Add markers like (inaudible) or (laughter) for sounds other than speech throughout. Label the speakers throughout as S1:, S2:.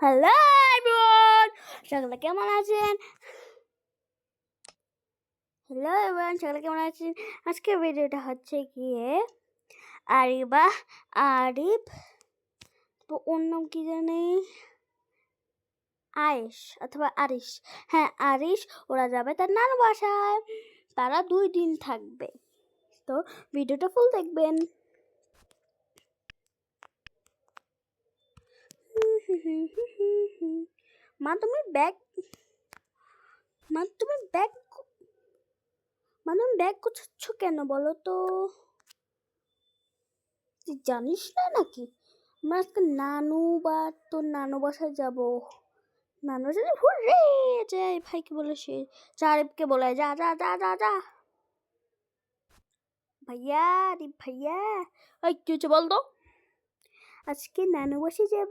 S1: Hello everyone সকলে কেমন আছেন? হ্যালো এভরিওয়ান সকলে কেমন আছেন? আজকে ভিডিওটা হচ্ছে গিয়ে আরিবা, আরিফ, তো নাম কি জানি? আয়েশ অথবা আরিশ। হ্যাঁ আরিশ, ওরা যাবে তার নানু বাসায়। তারা দুই দিন থাকবে। তো ভিডিওটা ফুল দেখবেন। মা তুমি ব্যাগ, মা তুমি ব্যাগ মা, তুমি ব্যাগ গোছাচ্ছ কেন বলো তো? তুই জানিস না নাকি? আমরা আজকে নানু বা তোর নানু বাসায় যাব। নানু বাসায় হুরে যাই ভাইকে বলে সে চারিফকে বলে, যা যা যা যা যা। ভাইয়া রে ভাইয়া ওই কি হচ্ছে বল তো আজকে নানু বাসে যাব।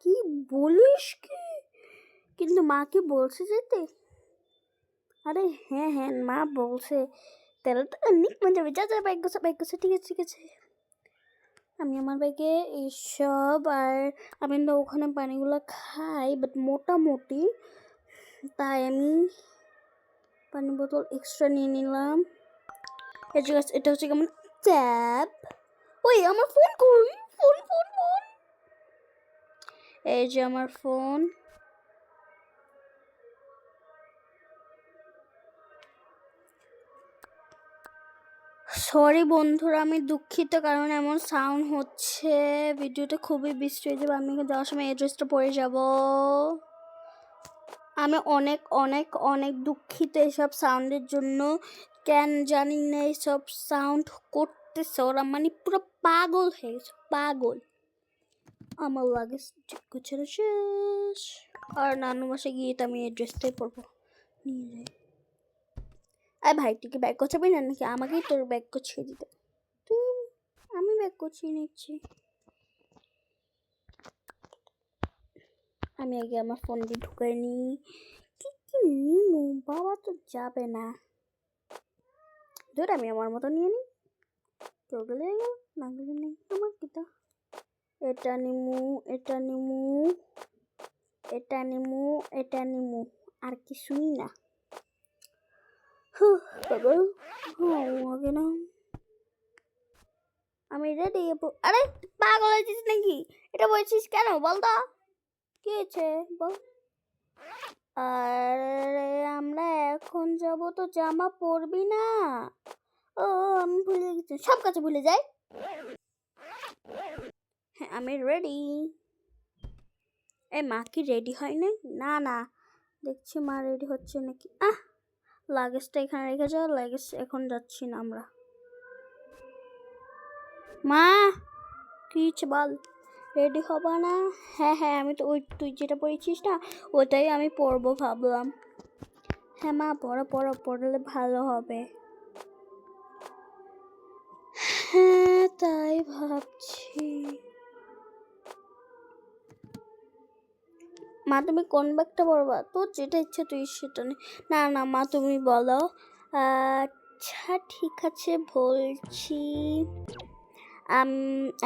S1: কি বলিস কি? কিন্তু মা কি বলছে যেতে? আরে হ্যাঁ হ্যাঁ মা বলছে। তাহলে তো অনেক মজা হবে যা যা বাইক গোছা বাইক গোছা ঠিক আছে ঠিক আছে। আমি আমার ব্যাগে এইসব, আর আমি তো ওখানে পানিগুলো খাই বাট মোটামুটি তাই আমি পানি বোতল এক্সট্রা নিয়ে নিলাম। এটা হচ্ছে- কেমন ট্যাপ ওই, আমার ফোন কই? Phone phone phone. এই যে আমার ফোন। সরি বন্ধুরা, আমি দুঃখিত কারণ এমন সাউন্ড হচ্ছে। ভিডিওটা খুবই বৃষ্টি হয়ে যাবে আমি যাওয়ার সময় এড্রেসটা পড়ে যাব। আমি অনেক অনেক অনেক দুঃখিত এসব সাউন্ডের জন্য। কেন জানি না এইসব সাউন্ড করতেছে ওরা মানে পুরো পাগল হয়ে গেছে পাগল আমার লাগে গুছানো শেষ আর নানু মাসে গিয়ে তো আমি এড্রেসটাই পড়ব নিয়ে যাই আরে ভাই তুই কি ব্যাগ গোছাবি না নাকি আমাকেই তোর ব্যাগ গুছিয়ে দিতে তুই আমি ব্যাগ গুছিয়ে নিচ্ছি আমি আগে আমার ফোন দিয়ে ঢুকে নিই কি কি নিমু বাবা তো যাবে না ধর আমি আমার মতো নিয়ে নিই কেউ গেলে নেই আমার কিতা এটা নিমু এটা নিমু এটা নিমু এটা নিমু আর কিছুই না বাবা আগে না আমি রেডি আরে পাগল হয়েছিস নাকি এটা বলছিস কেন বল তো কি হয়েছে বল আরে আমরা এখন যাব তো জামা পরবি না ও আমি, ভুলে গেছি। সব কাছে ভুলে যাই। হ্যাঁ আমি রেডি এ, মা কি রেডি হয় নাই? না না। দেখছি মা রেডি হচ্ছে নাকি। আহ! লাগেজটা এখানে রেখে যাও। লাগেজ এখন যাচ্ছি না আমরা। মা, কি বল? রেডি হবা না? হ্যাঁ হ্যাঁ আমি তো ওই, তুই যেটা পড়েছিস না, ওটাই আমি পরবো ভাবলাম। হ্যাঁ মা, পড়ো পড়ো, পড়লে ভালো হবে। ভাবছি। মা, তুমি কোন ব্যাগটা পরবা তোর যেটা ইচ্ছে, তুই সেটা নে। না মা, তুমি বলো। আচ্ছা ঠিক আছে, বলছি।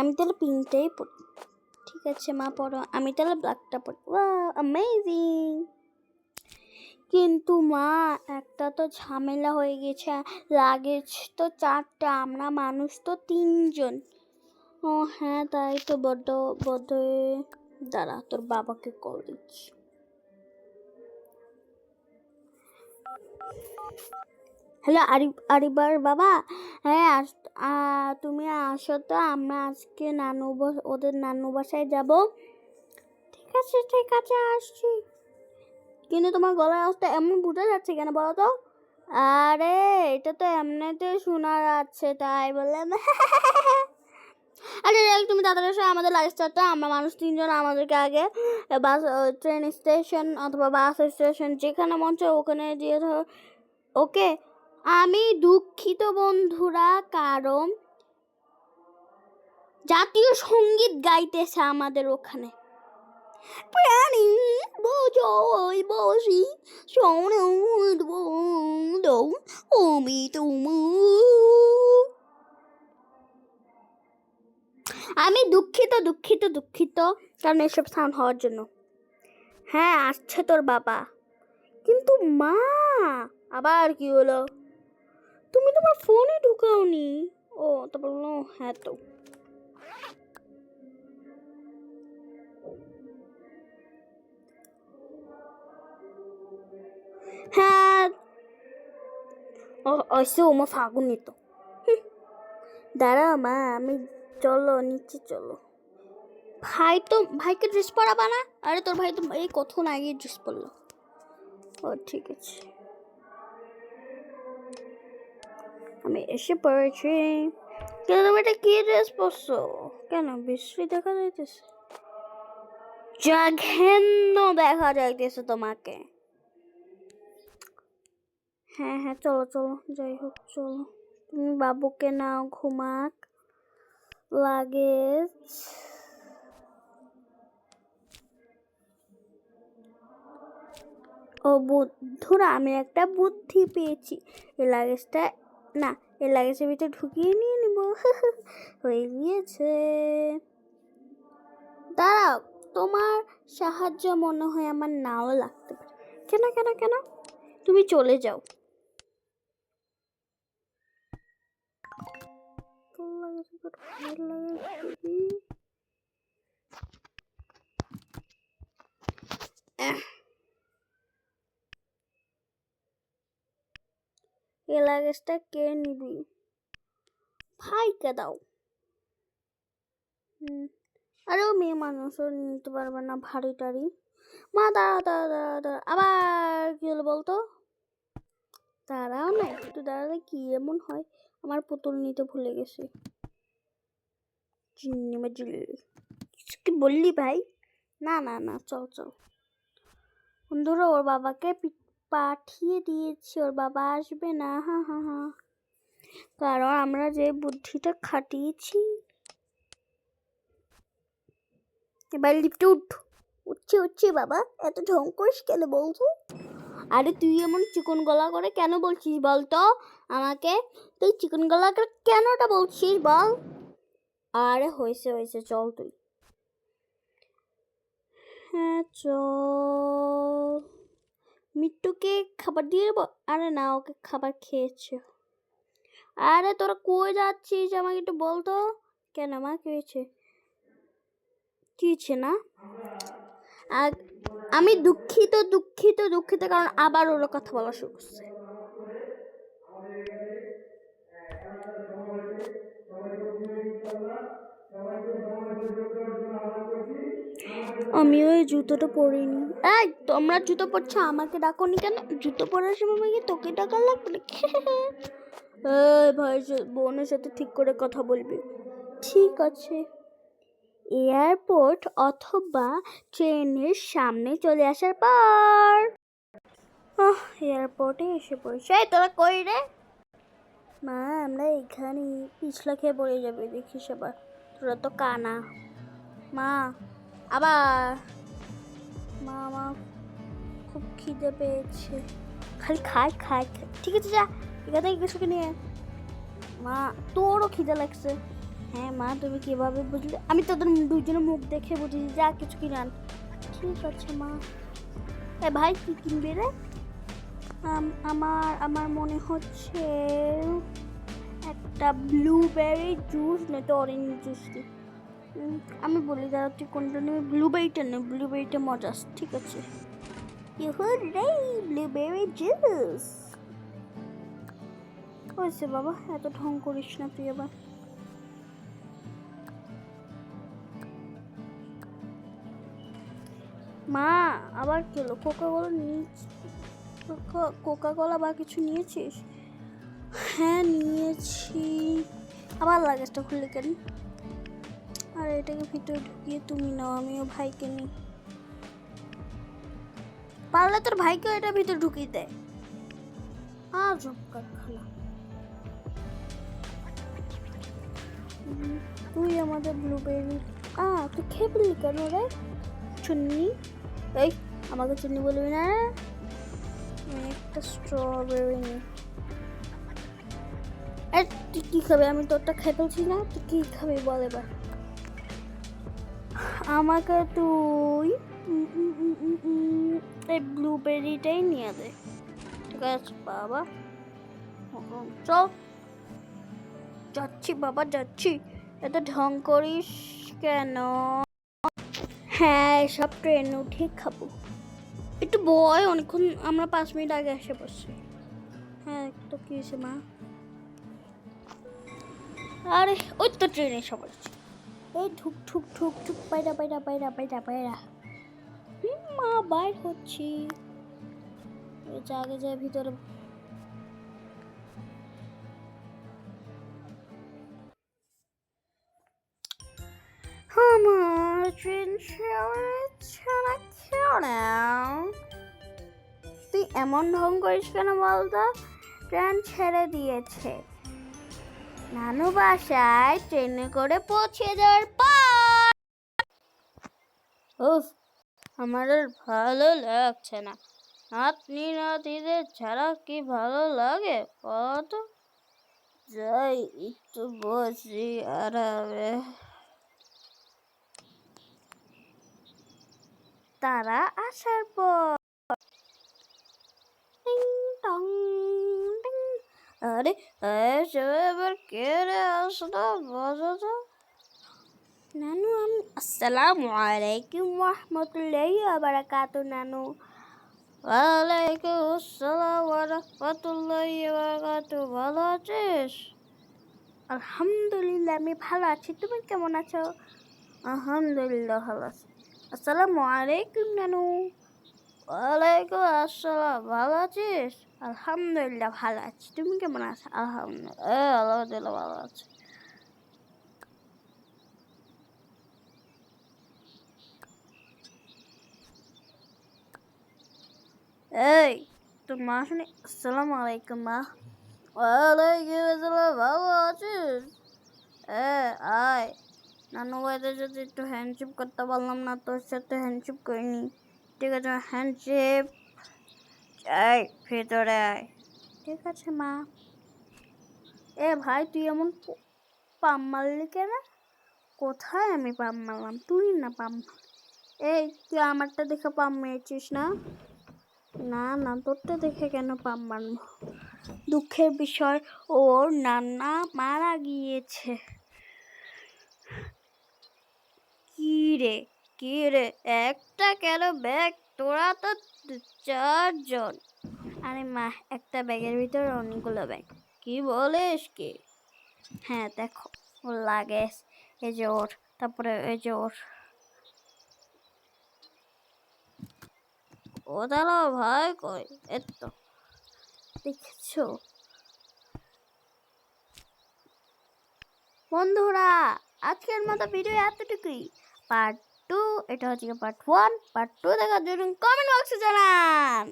S1: আমি তাহলে পিঙ্কটাই পড়ি। ঠিক আছে, মা, পড়ো। আমি তাহলে ব্ল্যাকটা পড়ি অ্যামেজিং কিন্তু মা, একটা তো ঝামেলা হয়ে গেছে। লাগেজ তো চারটা, আমরা মানুষ তো তিনজন। ও হ্যাঁ তাই তো বড্ড বড্ড দাঁড়া, তোর বাবাকে কল দিচ্ছি। হ্যালো আরিফ আরিবার বাবা? হ্যাঁ আস তুমি আসো তো, আমরা আজকে নানু ওদের নানু বাসায় যাব। ঠিক আছে ঠিক আছে, আসছি। কিন্তু তোমার গলার অবস্থা এমন বোঝা যাচ্ছে কেন বলো তো? আরে, এটা তো এমনিতে শোনা যাচ্ছে, তাই বললাম। (laughs) আরে তুমি তাড়াতাড়ি এসো, আমাদের লাইফ স্টারটা আমরা মানুষ তিনজন, আমাদেরকে আগে বাস ট্রেন স্টেশন অথবা বাস স্টেশন যেখানে মন চায় ওখানে দিয়ে ধর। ওকে আমি দুঃখিত বন্ধুরা, কারণ জাতীয় সংগীত গাইতেছে আমাদের ওখানে। প্রাণী বোঝই বসি আমি তোমার আমি দুঃখিত দুঃখিত দুঃখিত কারণ এসব সাউন্ড হওয়ার জন্য। হ্যাঁ আসছে তোর বাবা। কিন্তু মা, আবার কি হলো? তুমি তোমার ফোনে ঢুকাওনি। ও, তো বলল হ্যাঁ তো। হ্যাঁ। ঐসে ওমা ফাগুনি তো হুঁ। দাঁড়াও মা, আমি চলো, নিচে চলো। ভাই তো, ভাইকে ড্রেস পরাবা না? আরে তোর ভাই তো এই কখন আগে ড্রেস পরলো। ও, ঠিক আছে। আমি এসে পড়েছি। কেন তুমি এটা কি ড্রেস পরছো? কেন বিশ্রী দেখা যাইতেছে? জঘন্য দেখা যাইতেছে তোমাকে। হ্যাঁ হ্যাঁ চলো চলো, যাই হোক, চলো। তুমি বাবুকে নাও, ঘুমাক। লাগেজ ও বুদ্ধুরা আমি একটা বুদ্ধি পেয়েছি। এই লাগেজটা না, এই লাগেজের ভিতরে ঢুকিয়ে নিয়ে নিব। (laughs) হয়ে গিয়েছে। দাঁড়াও, তোমার সাহায্য মনে হয় আমার নাও লাগতে পারে। কেন কেন কেন? তুমি চলে যাও। এই লাগেজটা কে নিবি? ভাইকে দাও? আরে ও মেয়ে মানুষ, ও নিতে পারবে না, ভারী টারি। মা দাঁড়া দাঁড়া দাঁড়া দাঁড়া আবার কি হলো বলতো? দাঁড়াও না, একটু দাঁড়ালে কি এমন হয়? আমার পুতুল নিতে ভুলে গেছি। কি বললি ভাই? না না না, চল চল। বন্ধুরা, ওর বাবাকে পাঠিয়ে দিয়েছি, ওর বাবা আসবে না, হা হা হা। কারণ আমরা যে বুদ্ধিটা খাটিয়েছি। এবার লিফটে উঠ। উঠছে উঠছে, বাবা। এত ঢং করিস কেন বলছো আরে, তুই এমন চিকন গলা করে কেন বলছিস বল তো আমাকে তুই চিকন গলা করে কেনটা বলছিস বল? আরে হয়েছে হয়েছে, চল তুই। হ্যাঁ চল। মিট্টুকে খাবার দিয়ে দেবো? আরে না, ওকে খাবার খেয়েছে। আরে তোরা কই যাচ্ছিস? আমাকে একটু বলতো কেন মা, কি হয়েছে? না? আর আমি দুঃখিত দুঃখিত দুঃখিত, কারণ আবার ওরা কথা বলা শুরু করছে। আমি ওই জুতোটা পরিনি। এই, তোমরা জুতো পরছো? আমাকে ডাকোনি কেন? জুতো পরার সময় আমাকে তোকে ডাকা নাকি (laughs) ভাই বোনের সাথে ঠিক করে কথা বলবি। ঠিক আছে। এয়ারপোর্ট অথবা ট্রেনের সামনে চলে আসার পর। এয়ারপোর্টে এসে পড়েছে। তোরা কই রে? মা, আমরা এখানে পিছলা খেয়ে পড়ে যাবে, দেখিস আবার তোরা তো কানা। মা, আবার। মা মা, খুব খিদে পেয়েছে। খালি খায় খায় ঠিক আছে, যা। এখান থেকে কিছুকে নিয়ে মা, তোরও খিদে লাগছে। হ্যাঁ মা, তুমি কীভাবে বুঝলে? আমি তোদের দুজনের মুখ দেখে বুঝেছি। যা, কিছু কিনে আন। ঠিক আছে, মা। এ ভাই কী কিনবি রে? আম- আমার আমার মনে হচ্ছে একটা ব্লুবেরি জুস নয়তো অরেঞ্জ জুস আমি বলি দাঁড়া তুই কোনটা নেবে? ব্লুবেরিটা নে ব্লুবেরিটা মজাস ঠিক আছে। রে ব্লুবেরি জুস হয়েছে বাবা, এত ঢং করিস না তুই আবার। মা, আবার কি হলো? কোকা কোলা কোকা কোলা বা কিছু নিয়েছিস? হ্যাঁ নিয়েছি। আবার লাগেজটা খুললে কেন? আর এটাকে ভিতরে ঢুকিয়ে তুমি নাও আমিও ভাইকে নিই। পারলে তোর ভাইকে এটা ভিতরে ঢুকিয়ে দেয় আর জব কারখানা। উম, তুই আমাদের ব্লুবেরি আ তুই খেয়ে ফেললি কেন রে? চুন্নি? এই আমাকে চুন্নি বলবি না? একটা স্ট্রবেরি এই তুই কী খাবে? আমি তোরটা খেয়ে ফেলছি না। তুই কী খাবি বল এবার। আমাকে তুই এই ব্লুবেরিটাই নিয়ে দে। ঠিক আছে, বাবা। চল। যাচ্ছি, বাবা, যাচ্ছি। এত ঢং করিস কেন? হ্যাঁ সব ট্রেন উঠে খাব। একটু বয়, অনেকক্ষণ আমরা পাঁচ মিনিট আগে এসে বসছি হ্যাঁ তো কি হয়েছে, মা? আরে, ওই তো ট্রেনে পড়েছি। এই ঠুক ঠুক ঠুক ঠুক বাইরা বাইরা বাইরা বাইরা হুম, মা বাইর হচ্ছি। আগে যায় ভিতরে আমার ট্রেন তুই এমন ঢং করিস কেন বলতো? ট্রেন ছেড়ে দিয়েছে। নানু বাসায় ট্রেনে করে পৌঁছে যাওয়ার পর উফ, আমার আর ভালো লাগছে না। নাতনি নাতিদের ছাড়া কি ভালো লাগে কত যাই, একটু বসি আরামে। তারা আসার পর আরে এসে এবার কে রে আসলো? বলো তো। নানু, আমি আসসালামু আলাইকুম রহমতুল্লাহি বারাকাতু নানু। ওয়ালাইকুম আসসালাম রহমতুল্লাহি বারাকাতু ভালো আছিস? আলহামদুলিল্লাহ, আমি ভালো আছি। তুমি কেমন আছো? আলহামদুলিল্লাহ ভালো আছি। আসসালামু আলাইকুম, নানু। ওয়ালাইকুম আসসালাম, ভালো আছিস? আলহামদুলিল্লাহ ভালো আছি। তুমি কেমন আছো? আলহামদুলিল্লাহ। আলহামদুলিল্লাহ ভালো আছি। এই, তোর মা শুনে আসসালামু আলাইকুম, মা। ওয়ালাইকুম আসসালাম, ভালো আছিস? এ, আয়। নানু ভাইদের সাথে একটু হ্যান্ডশিপ করতে পারলাম না, তোর সাথে হ্যান্ডশিপ করিনি। ঠিক আছে হ্যান্ডশিপ আয় ভেতরে আয়। ঠিক আছে, মা। এ ভাই, তুই এমন পাম মারলি কেন? কোথায় আমি পাম মারলাম? তুই না পাম এই, তুই আমারটা দেখে পাম মেরেছিস না? না না, তোরটা দেখে কেন পাম মারবো? দুঃখের বিষয়, ওর নান্না মারা গিয়েছে। কি রে কি রে, একটা কেন ব্যাগ তোরা তো চারজন। আরে মা একটা ব্যাগের ভিতরে অনেকগুলো ব্যাগ। কি বলিস কি? হ্যাঁ দেখো, ওর লাগে এই যে ওর, তারপরে এই যে ওর। ও তাহলে ভয় কই? এতো দেখছ? বন্ধুরা, আজকের মতো ভিডিও এতটুকুই। পার্ট টু এটা হচ্ছে পার্ট ওয়ান পার্ট টু দেখার জন্য কমেন্ট বক্সে জানান।